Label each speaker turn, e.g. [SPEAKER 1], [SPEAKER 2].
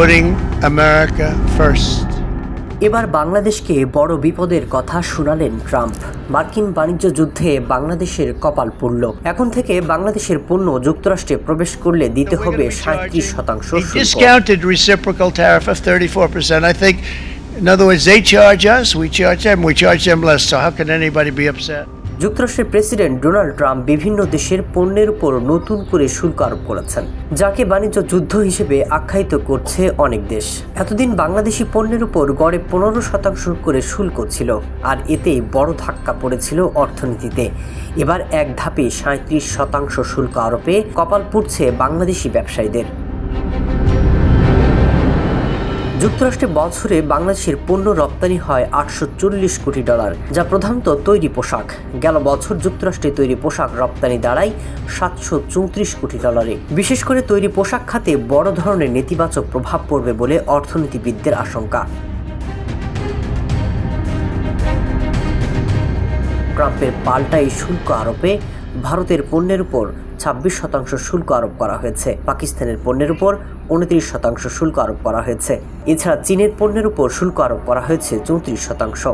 [SPEAKER 1] putting America first.
[SPEAKER 2] এবার বাংলাদেশকে বড় বিপদের কথা শুনালেন ট্রাম্প। মার্কিন বাণিজ্য যুদ্ধে বাংলাদেশের কপাল পড়ল। এখন থেকে বাংলাদেশের পণ্য যুক্তরাষ্ট্রে প্রবেশ করলে দিতে হবে সাঁত্রিশ শতাংশ
[SPEAKER 1] discounted reciprocal tariff of thirty four percent I think in other ways charge us we charge them we charge them less
[SPEAKER 2] যুক্তরাষ্ট্রের প্রেসিডেন্ট ডোনাল্ড ট্রাম্প বিভিন্ন দেশের পণ্যের উপর নতুন করে শুল্ক আরোপ করেছেন, যাকে বাণিজ্য যুদ্ধ হিসেবে আখ্যায়িত করছে অনেক দেশ। এতদিন বাংলাদেশি পণ্যের উপর গড়ে পনেরো শতাংশ করে শুল্ক ছিল, আর এতে বড় ধাক্কা পড়েছিল অর্থনীতিতে। এবার এক ধাপে সাঁত্রিশ শতাংশ শুল্ক আরোপে কপাল পুড়ছে বাংলাদেশি ব্যবসায়ীদের। যুক্তরাষ্ট্রে বছরে বাংলাদেশের পণ্য রপ্তানি হয় আটশো চল্লিশ কোটি ডলার, যা প্রধানত তৈরি পোশাক। গেল বছর যুক্তরাষ্ট্রে তৈরি পোশাক রপ্তানি দাঁড়ায় সাতশো চৌত্রিশ কোটি ডলারে। বিশেষ করে তৈরি পোশাক খাতে বড় ধরনের নেতিবাচক প্রভাব পড়বে বলে অর্থনীতিবিদদের আশঙ্কা। ট্রাম্পের পাল্টা এই শুল্ক আরোপে ভারতের পণ্যের উপর ছাব্বিশ শতাংশ শুল্ক আরোপ করা হয়েছে। পাকিস্তানের পণ্যের উপর উনত্রিশ শতাংশ শুল্ক আরোপ করা হয়েছে। এছাড়া চীনের পণ্যের উপর শুল্ক আরোপ করা হয়েছে চৌত্রিশ শতাংশ।